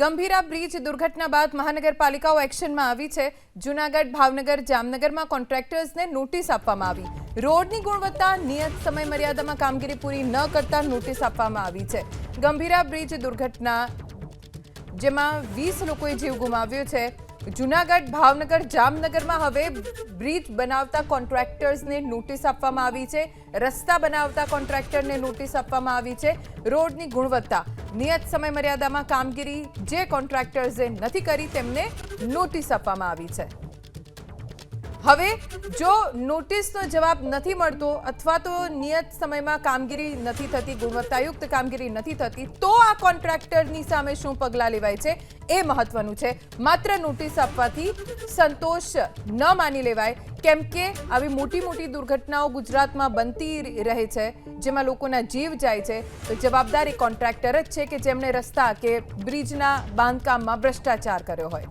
Gambhira bridge દુર્ઘટના બાદ મહાનગરપાલિકાઓ એક્શનમાં આવી છે. જૂનાગઢ, ભાવનગર, જામનગરમાં કોન્ટ્રાક્ટર્સને નોટિસ આપવામાં આવી. રોડની ગુણવત્તા, નિયત સમય મર્યાદામાં કામગીરી પૂરી ન કરતા નોટિસ આપવામાં આવી છે. ગંભીરા બ્રિજ દુર્ઘટના, જેમાં વીસ લોકોએ જીવ ગુમાવ્યો છે. જૂનાગઢ ભાવનગર જામનગરમાં હવે બ્રિજ બનાવતા કોન્ટ્રાક્ટર્સને નોટિસ આપવામાં આવી છે. રસ્તા બનાવતા કોન્ટ્રાક્ટરને નોટિસ આપવામાં આવી છે. રોડની ગુણવત્તા, નિયત સમય મર્યાદામાં કામગીરી જે કોન્ટ્રાક્ટર્સે નથી કરી તેમને નોટિસ આપવામાં આવી છે. હવે જો નોટિસનો જવાબ નથી મળતો અથવા તો નિયત સમયમાં કામગીરી નથી થતી, ગુણવત્તાયુક્ત કામગીરી નથી થતી, તો આ કોન્ટ્રાક્ટરની સામે શું પગલાં લેવાય છે? એ મહત્વનું છે. માત્ર નોટિસ આપવાથી સંતોષ ન માની લેવાય, કેમ કે આવી મોટી મોટી દુર્ઘટનાઓ ગુજરાતમાં બનતી રહે છે, જેમાં લોકોના જીવ જાય છે. તો જવાબદારી કોન્ટ્રાક્ટર જ છે કે જેમણે રસ્તા કે બ્રિજના બાંધકામમાં ભ્રષ્ટાચાર કર્યો હોય.